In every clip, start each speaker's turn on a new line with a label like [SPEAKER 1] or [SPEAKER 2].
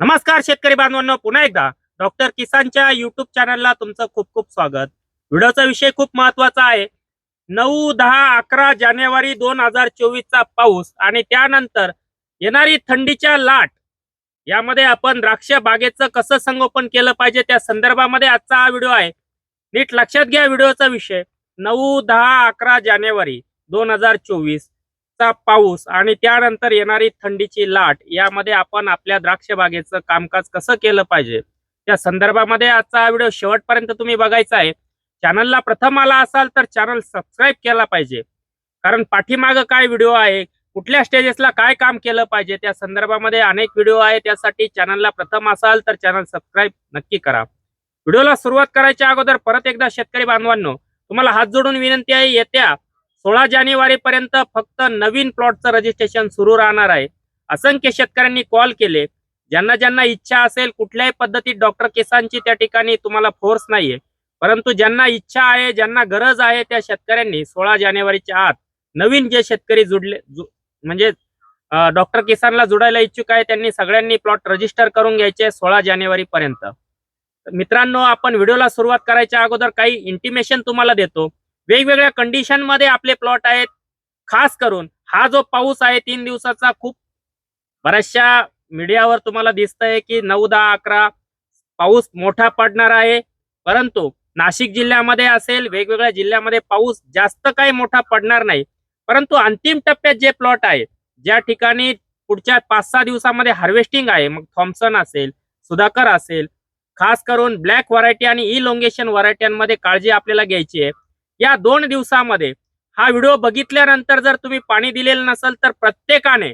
[SPEAKER 1] नमस्कार शेतकरी बांधवांनो पुन्हा एकदा डॉक्टर किसानच्या युट्यूब चॅनलला तुमचं खूप खूप स्वागत. व्हिडिओचा विषय खूप महत्त्वाचा आहे. नऊ दहा अकरा जानेवारी दोन हजार चोवीसचा पाऊस आणि त्यानंतर येणारी थंडीच्या लाट यामध्ये आपण द्राक्ष बागेचं कसं संगोपन केलं पाहिजे त्या संदर्भामध्ये आजचा हा व्हिडिओ आहे. नीट लक्षात घ्या व्हिडिओचा विषय. नऊ दहा अकरा जानेवारी दोन हजार चोवीस. चा पाऊस आणि त्यानंतर येणारी थंडीची लाट यामध्ये आपण आपल्या द्राक्ष बागेचं कामकाज कसं केलं पाहिजे? त्या संदर्भामध्ये आजचा हा व्हिडिओ शेवटपर्यंत तुम्ही बघायचा आहे. चॅनलला प्रथम आला असाल तर चॅनल सबस्क्राईब केला पाहिजे. कारण पाठीमागं काय व्हिडिओ आहे? कुठल्या स्टेजेसला काय काम केलं पाहिजे? त्या संदर्भामध्ये अनेक व्हिडिओ आहे त्यासाठी चॅनलला प्रथम असाल तर चॅनल सबस्क्राईब नक्की करा. व्हिडिओला सुरुवात करायच्या अगोदर परत एकदा शेतकरी बांधवांनो तुम्हाला हात जोडून विनंती आहे येत्या सोळा जानेवारी पर्यंत फक्त नवीन प्लॉटचं रजिस्ट्रेशन सुरू राहणार आहे. असंख्य शेतकऱ्यांनी कॉल केले. ज्यांना ज्यांना इच्छा असेल कुठल्याही पद्धतीत डॉक्टर केसांची त्या ठिकाणी तुम्हाला फोर्स नाहीये. परंतु ज्यांना इच्छा आहे ज्यांना गरज आहे त्या शेतकऱ्यांनी सोळा जानेवारीच्या आत नवीन जे शेतकरी जुडले जु- म्हणजे डॉक्टर किसानला जुडायला इच्छुक आहे त्यांनी सगळ्यांनी प्लॉट रजिस्टर करून घ्यायचे सोळा जानेवारी पर्यंत मित्रांनो आपण व्हिडिओला सुरुवात करायच्या अगोदर काही इंटिमेशन तुम्हाला देतो. वेगवेगळ्या कंडिशनमध्ये आपले प्लॉट आहेत. खास करून हा जो पाऊस आहे तीन दिवसाचा खूप बऱ्याचशा मीडियावर तुम्हाला दिसतंय की नऊ दहा अकरा पाऊस मोठा पडणार आहे. परंतु नाशिक जिल्ह्यामध्ये असेल वेगवेगळ्या जिल्ह्यामध्ये पाऊस जास्त काही मोठा पडणार नाही. परंतु अंतिम टप्प्यात जे प्लॉट आहे ज्या ठिकाणी पुढच्या पाच सहा दिवसामध्ये हार्वेस्टिंग आहे मग थॉम्सन असेल सुधाकर असेल खास करून ब्लॅक व्हरायटी आणि इलोंगेशन व्हरायट्यांमध्ये काळजी आपल्याला घ्यायची आहे. या दोन दिवसामध्ये हा व्हिडिओ बघितल्यानंतर जर तुम्ही पाणी दिलेलं नसेल तर प्रत्येकाने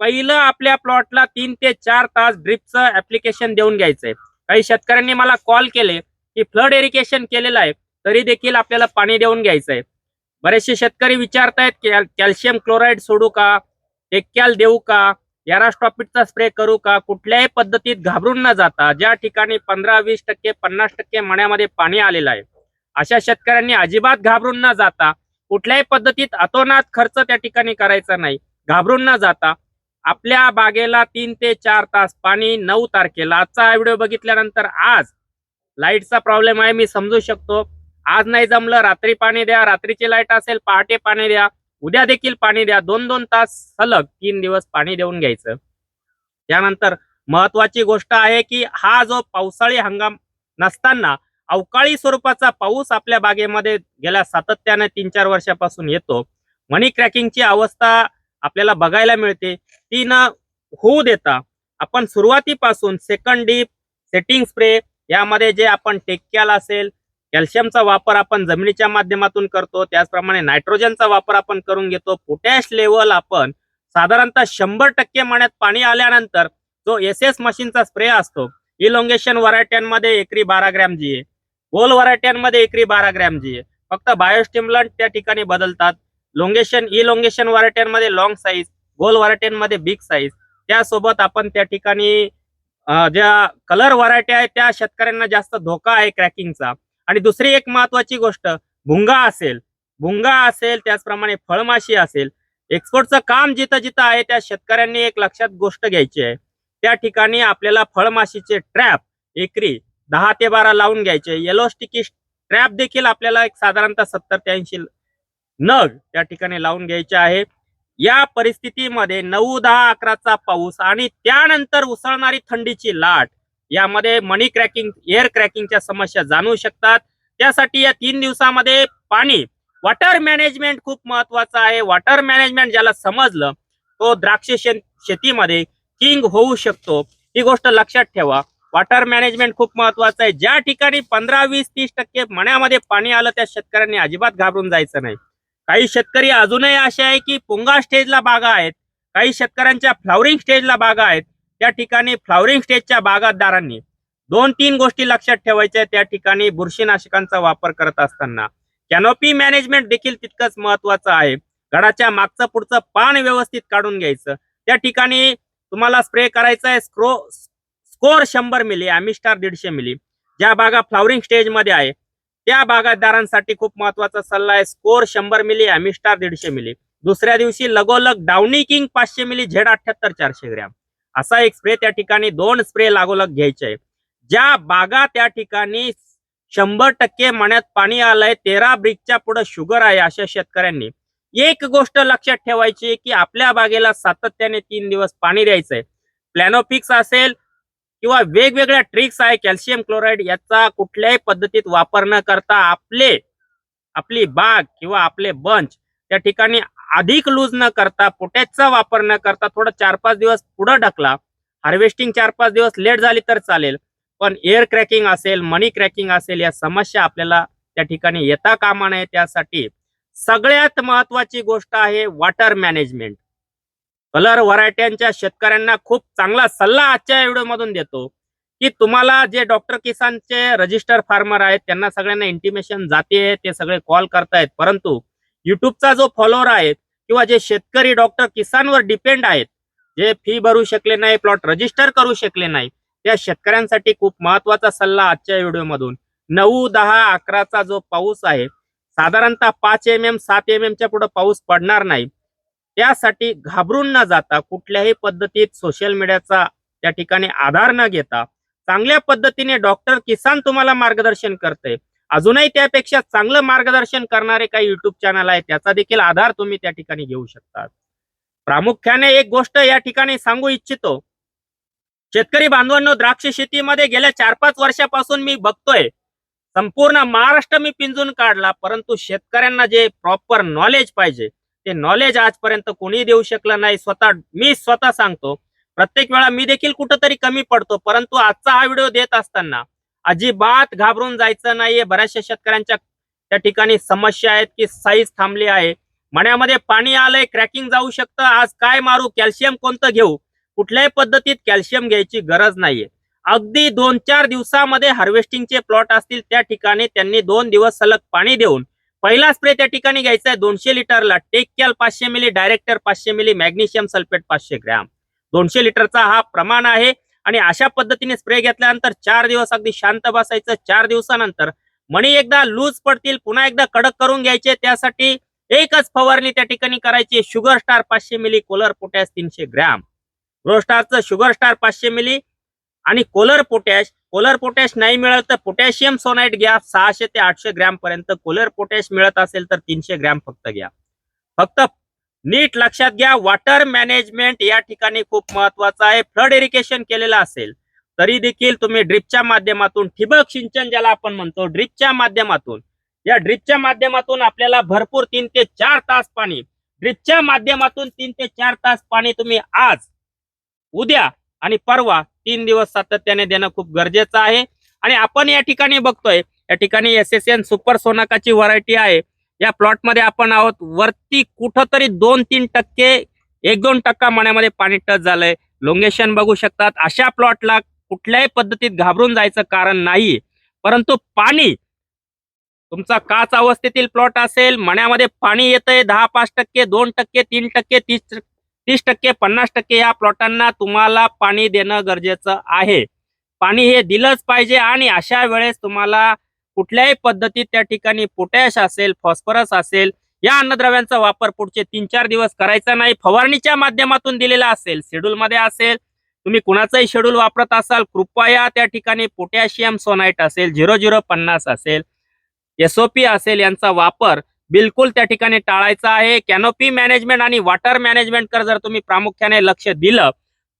[SPEAKER 1] पहिलं आपल्या प्लॉटला तीन ते चार तास ड्रिपचं ऍप्लिकेशन देऊन घ्यायचंय. काही शेतकऱ्यांनी मला कॉल केले की फ्लड इरिगेशन केलेलं आहे तरी देखील आपल्याला पाणी देऊन घ्यायचंय. बरेचसे शेतकरी विचारतायत कॅल कॅल्शियम क्लोराईड सोडू का? टेक्कॅल देऊ का? यारास्टॉपिटचा स्प्रे करू का? कुठल्याही पद्धतीत घाबरून न जाता ज्या ठिकाणी पंधरा वीस टक्के पन्नास टक्के मण्यामध्ये पाणी आलेलं आहे अशा शेतकऱ्यांनी अजिबात घाबरून न जाता कुठल्याही पद्धतीत अतोनात खर्च त्या ठिकाणी करायचा नाही. घाबरून न जाता आपल्या बागेला तीन ते चार तास पाणी नऊ तारखेला. आजचा व्हिडिओ बघितल्यानंतर आज लाईटचा प्रॉब्लेम आहे मी समजू शकतो. आज नाही जमलं रात्री पाणी द्या रात्रीची लाइट असेल पहाटे पाणी द्या उद्या देखील पाणी द्या. दोन दोन तास सलग तीन दिवस पाणी देऊन घ्यायचं. त्यानंतर महत्वाची गोष्ट आहे की हा जो पावसाळी हंगाम नसताना अवकाळी स्वरूपाचा पाऊस आपल्या बागेमध्ये गेल्या सातत्याने तीन चार वर्षापासून येतो. मनी क्रॅकिंगची अवस्था आपल्याला बघायला मिळते. ती न होऊ देता आपण सुरुवातीपासून सेकंड डीप सेटिंग स्प्रे यामध्ये जे आपण टेक्क्याल असेल कॅल्शियमचा वापर आपण जमिनीच्या माध्यमातून करतो त्याचप्रमाणे नायट्रोजनचा वापर आपण करून घेतो. पोटॅश लेवल आपण साधारणतः शंभर टक्के मण्यात पाणी आल्यानंतर जो एस एस मशीनचा स्प्रे असतो इलोंगेशन व्हरायट्यांमध्ये एकरी बारा ग्रॅम जी आहे गोल व्हरायट्यांमध्ये एकरी बारा ग्रॅम जी आहे फक्त बायोस्टिम्लंट त्या ठिकाणी बदलतात. लोंगेशन इलोंगेशन व्हरायट्यांमध्ये लॉंग साईज गोल व्हरायट्यांमध्ये बिग साईज त्यासोबत आपण त्या ठिकाणी ज्या कलर व्हरायटी आहे त्या शेतकऱ्यांना जास्त धोका आहे क्रॅकिंगचा आणि दुसरी एक महत्वाची गोष्ट भुंगा असेल. भुंगा असेल त्याचप्रमाणे फळमाशी असेल. एक्सपोर्टचं काम जिथं जिथं आहे त्या शेतकऱ्यांनी एक लक्षात गोष्ट घ्यायची आहे. त्या ठिकाणी आपल्याला फळमाशीचे ट्रॅप एकरी दहा ते बारा लावून घ्यायचे. येलो स्टिकी ट्रॅप देखील आपल्याला एक साधारणतः सत्तर ते ऐंशी नग त्या ठिकाणी लावून घ्यायचे आहे. या परिस्थितीमध्ये नऊ दहा अकराचा पाऊस आणि त्यानंतर उसळणारी थंडीची लाट यामध्ये मनी क्रॅकिंग एअर क्रॅकिंगच्या समस्या जाणवू शकतात. त्यासाठी या तीन दिवसामध्ये पाणी वॉटर मॅनेजमेंट खूप महत्वाचं आहे. वॉटर मॅनेजमेंट ज्याला समजलं तो द्राक्ष शे- शेतीमध्ये किंग होऊ शकतो. ही गोष्ट लक्षात ठेवा. वॉटर मॅनेजमेंट खूप महत्वाचं आहे. ज्या ठिकाणी पंधरा वीस तीस टक्के मण्यामध्ये पाणी आलं त्या शेतकऱ्यांनी अजिबात घाबरून जायचं नाही. काही शेतकरी अजूनही असे आहे की पुंगा स्टेजला बागा आहेत. काही शेतकऱ्यांच्या फ्लॉवरिंग स्टेजला बागा आहेत. त्या ठिकाणी फ्लॉवरिंग स्टेजच्या बागायतदारांनी दोन तीन गोष्टी लक्षात ठेवायच्या त्या ठिकाणी बुरशीनाशकांचा वापर करत असताना. कॅनोपी मॅनेजमेंट देखील तितकंच महत्वाचं आहे. गडाच्या मागचं पुढचं पान व्यवस्थित काढून घ्यायचं. त्या ठिकाणी तुम्हाला स्प्रे करायचा आहे स्क्रो कोर शंभर मिली ॲमिस्टार दीडशे मिली. ज्या बागा फ्लॉवरिंग स्टेजमध्ये आहे त्या बागायतदारांसाठी खूप महत्त्वाचा सल्ला आहे स्कोर शंभर मिली ॲमिस्टार दीडशे मिली. दुसऱ्या दिवशी लगोलग डाउनी किंग पाचशे मिली झेड अठ्याहत्तर चारशे ग्रॅम. असा एक स्प्रे त्या ठिकाणी दोन स्प्रे लागोलग घ्यायचे आहे. ज्या बागा त्या ठिकाणी शंभर टक्के मण्यात पाणी आलंय तेरा ब्रिकच्या पुढे शुगर आहे अशा शेतकऱ्यांनी एक गोष्ट लक्षात ठेवायची की आपल्या बागेला सातत्याने तीन दिवस पाणी द्यायचंय. प्लॅनोफिक्स असेल किंवा वेगवेगळ्या ट्रिक्स आहे कॅल्शियम क्लोराईड याचा कुठल्याही पद्धतीत वापर न करता आपले आपली बाग किंवा आपले बंच त्या ठिकाणी अधिक लूज न करता पोटॅशचा वापर न करता थोडं चार पाच दिवस पुढं ढकला. हार्वेस्टिंग चार पाच दिवस लेट झाली तर चालेल. पण एअर क्रॅकिंग असेल मनी क्रॅकिंग असेल या समस्या आपल्याला त्या ठिकाणी येता कामा नये. त्यासाठी सगळ्यात महत्वाची गोष्ट आहे वॉटर मॅनेजमेंट कलर व्हरायट्यांच्या शेतकऱ्यांना खूप चांगला सल्ला आजच्या व्हिडिओमधून देतो की तुम्हाला जे डॉक्टर किसानचे रजिस्टर फार्मर आहेत त्यांना सगळ्यांना इंटिमेशन जाते ते सगळे कॉल करतायत. परंतु युट्यूबचा जो फॉलोअर आहे किंवा जे शेतकरी डॉक्टर किसानवर डिपेंड आहेत जे फी भरू शकले नाही प्लॉट रजिस्टर करू शकले नाही त्या शेतकऱ्यांसाठी खूप महत्त्वाचा सल्ला आजच्या व्हिडिओमधून. नऊ दहा अकराचा जो पाऊस आहे साधारणतः पाच एम एम सात एम एमच्या पुढे पाऊस पडणार नाही. त्यासाठी घाबरून न जाता कुठल्याही पद्धतीत सोशल मीडियाचा त्या ठिकाणी आधार न घेता चांगल्या पद्धतीने डॉक्टर किसान तुम्हाला मार्गदर्शन करते अजूनही त्यापेक्षा चांगलं मार्गदर्शन करणारे काही युट्यूब चॅनल आहे त्याचा देखील आधार तुम्ही त्या ठिकाणी घेऊ शकता. प्रामुख्याने एक गोष्ट या ठिकाणी सांगू इच्छितो. शेतकरी बांधवांनो द्राक्ष शेतीमध्ये गेल्या चार पाच वर्षापासून मी बघतोय संपूर्ण महाराष्ट्र मी पिंजून काढला परंतु शेतकऱ्यांना जे प्रॉपर नॉलेज पाहिजे ते नॉलेज आजपर्यंत कोणी देऊ शकलं नाही. स्वतः मी स्वतः सांगतो प्रत्येक वेळा मी देखील कुठंतरी कमी पडतो परंतु आजचा हा व्हिडिओ देत असताना अजिबात घाबरून जायचं नाहीये. बऱ्याचशा शेतकऱ्यांच्या त्या ठिकाणी समस्या आहेत की साईज थांबली आहे. मण्यामध्ये पाणी आलंय क्रॅकिंग जाऊ शकतं. आज काय मारू? कॅल्शियम कोणतं घेऊ? कुठल्याही पद्धतीत कॅल्शियम घ्यायची गरज नाहीये. अगदी दोन चार दिवसामध्ये हार्वेस्टिंगचे प्लॉट असतील त्या ठिकाणी त्यांनी दोन दिवस सलग पाणी देऊन पहिला स्प्रे त्या ठिकाणी घ्यायचा आहे. दोनशे लिटरला टेकॅल पाचशे मिली डायरेक्टर पाचशे मिली मॅग्नेशियम सल्फेट पाचशे ग्रॅम दोनशे लिटरचा हा प्रमाण आहे. आणि अशा पद्धतीने स्प्रे घेतल्यानंतर चार दिवस अगदी शांत बसायचं. चार दिवसानंतर मणी एकदा लूज पडतील पुन्हा एकदा कडक करून घ्यायचे. त्यासाठी एकच फवारणी त्या ठिकाणी करायची. शुगर स्टार पाचशे मिली कोलर पोटॅश तीनशे ग्रॅम रोस्टारचं शुगर स्टार पाचशे मिली आणि कोलर पोटॅश कोलर पोटॅश नाही मिळत तर पोटॅशियम सोनाईट घ्या. सहाशे ते आठशे ग्रॅम पर्यंत कोलर पोटॅश मिळत असेल तर तीनशे ग्रॅम फक्त घ्या. फक्त नीट लक्षात घ्या. वॉटर मॅनेजमेंट या ठिकाणी खूप महत्वाचं आहे. फ्लड इरिगेशन केलेलं असेल तरी देखील तुम्ही ड्रिपच्या माध्यमातून ठिबक सिंचन ज्याला आपण म्हणतो ड्रिपच्या माध्यमातून या ड्रिपच्या माध्यमातून आपल्याला भरपूर तीन ते चार तास पाणी ड्रिपच्या माध्यमातून तीन ते चार तास पाणी तुम्ही आज उद्या आणि परवा तीन दिवस सातत्याने देणं खूप गरजेचं आहे. आणि आपण या ठिकाणी बघतोय या ठिकाणी एस एस एन सुपर सोनाकाची व्हरायटी आहे. या प्लॉटमध्ये आपण आहोत वरती कुठंतरी दोन तीन टक्के एक दोन टक्का मण्यामध्ये पाणी टच झालंय. लोंगेशन बघू शकतात. अशा प्लॉटला कुठल्याही पद्धतीत घाबरून जायचं कारण नाही. परंतु पाणी तुमचा काच अवस्थेतील प्लॉट असेल मण्यामध्ये पाणी येतंय दहा पाच टक्के दोन टक्के तीन टक्के तीस तीस टक्के पन्नास टक्के या प्लॉटांना तुम्हाला पाणी देणं गरजेचं आहे. पाणी हे दिलंच पाहिजे आणि अशा वेळेस तुम्हाला कुठल्याही पद्धतीत त्या ठिकाणी पोटॅश असेल फॉस्फरस असेल या अन्नद्रव्यांचा वापर पुढचे तीन चार दिवस करायचा नाही. फवारणीच्या माध्यमातून दिलेला असेल शेड्यूल मध्ये असेल तुम्ही कुणाचंही शेड्यूल वापरत असाल कृपया त्या ठिकाणी पोटॅशियम सोनाईट असेल झिरो झिरो पन्नास असेल एसओपी असेल यांचा वापर बिलकुल त्या ठिकाणी टाळायचं आहे. कॅनोपी मॅनेजमेंट आणि वॉटर मॅनेजमेंटकडे जर तुम्ही प्रामुख्याने लक्ष दिलं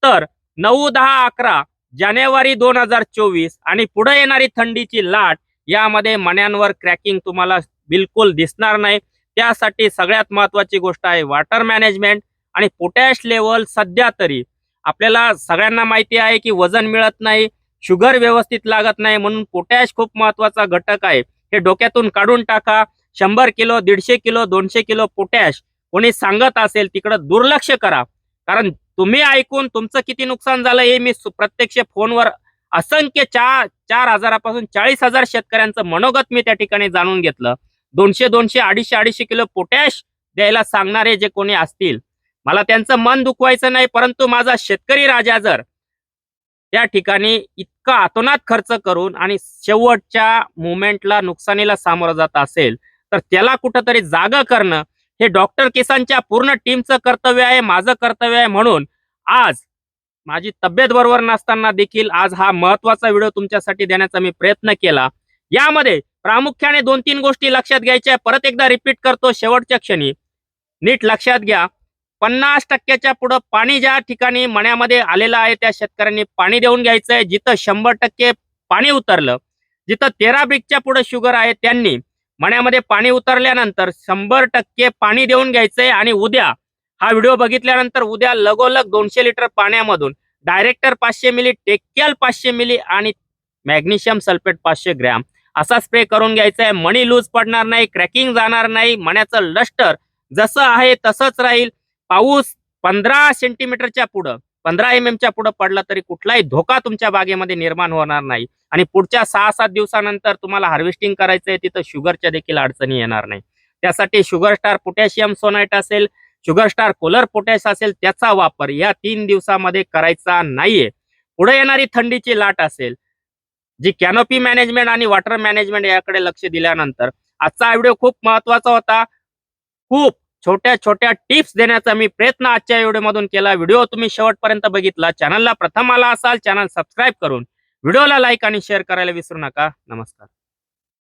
[SPEAKER 1] तर नऊ दहा अकरा जानेवारी दोन हजार चोवीस आणि पुढे येणारी थंडीची लाट यामध्ये मण्यांवर क्रॅकिंग तुम्हाला बिलकुल दिसणार नाही. त्यासाठी सगळ्यात महत्वाची गोष्ट आहे वॉटर मॅनेजमेंट आणि पोटॅश लेवल सध्या तरी. आपल्याला सगळ्यांना माहिती आहे की वजन मिळत नाही शुगर व्यवस्थित लागत नाही म्हणून पोटॅश खूप महत्त्वाचा घटक आहे. हे डोक्यातून काढून टाका. शंभर किलो दीडशे किलो दोनशे किलो पोटॅश कोणी सांगत असेल तिकडं दुर्लक्ष करा. कारण तुम्ही ऐकून तुमचं किती नुकसान झालं हे मी प्रत्यक्ष फोनवर असंख्य चार चार हजारापासून चाळीस हजार शेतकऱ्यांचं मनोगत मी त्या ठिकाणी जाणून घेतलं. दोनशे दोनशे अडीचशे अडीचशे किलो पोटॅश द्यायला सांगणारे जे कोणी असतील मला त्यांचं मन दुखवायचं नाही परंतु माझा शेतकरी राजा जर त्या ठिकाणी इतका अतोनात खर्च करून आणि शेवटच्या मुवमेंटला नुकसानीला सामोरं जात असेल तर त्याला कुठंतरी जागा करणं हे डॉक्टर किसानच्या पूर्ण टीमचं कर्तव्य आहे माझं कर्तव्य आहे म्हणून आज माझी तब्येत बरोबर नसताना देखील आज हा महत्त्वाचा व्हिडिओ तुमच्यासाठी देण्याचा मी प्रयत्न केला. यामध्ये प्रामुख्याने दोन तीन गोष्टी लक्षात घ्यायच्या परत एकदा रिपीट करतो शेवटच्या क्षणी. नीट लक्षात घ्या. पन्नास टक्क्याच्या पुढं पाणी ज्या ठिकाणी मण्यामध्ये आलेलं आहे त्या शेतकऱ्यांनी पाणी देऊन घ्यायचंय जिथं शंभर टक्के पाणी उतरलं जिथं तेरा ब्रिकच्या पुढे शुगर आहे त्यांनी मण्यामध्ये पाणी उतरल्यानंतर शंभर टक्के पाणी देऊन घ्यायचंय आणि उद्या हा व्हिडिओ बघितल्यानंतर उद्या लगोलग दोनशे लिटर पाण्यामधून डायरेक्टर पाचशे मिली टेक्कॅल पाचशे मिली आणि मॅग्नेशियम सल्फेट पाचशे ग्रॅम असा स्प्रे करून घ्यायचा आहे मणी लूज पडणार नाही क्रॅकिंग जाणार नाही मण्याचं लष्टर जसं आहे तसंच राहील. पाऊस पंधरा सेंटीमीटरच्या पुढं. पंधरा एम एमच्या पुढे पडला तरी कुठलाही धोका तुमच्या बागेमध्ये निर्माण होणार नाही. आणि पुढच्या सहा सात दिवसानंतर तुम्हाला हार्वेस्टिंग करायचंय तिथं शुगरच्या देखील अडचणी येणार नाही. त्यासाठी शुगर स्टार पोटॅशियम सोनाईट असेल शुगर स्टार कोलर पोटॅश असेल त्याचा वापर या तीन दिवसामध्ये करायचा नाहीये. पुढे येणारी थंडीची लाट असेल जी कॅनोपी मॅनेजमेंट आणि वॉटर मॅनेजमेंट याकडे लक्ष दिल्यानंतर आजचा व्हिडिओ खूप महत्त्वाचा होता. खूप छोट्या छोट्या टिप्स देण्याचा मी प्रयत्न आजच्या व्हिडिओमधून केला. व्हिडिओ तुम्ही शेवटपर्यंत बघितला. चॅनलला प्रथम आला असाल चॅनल सबस्क्राईब करून. व्हिडिओला लाईक आणि शेअर करायला विसरू नका. नमस्कार.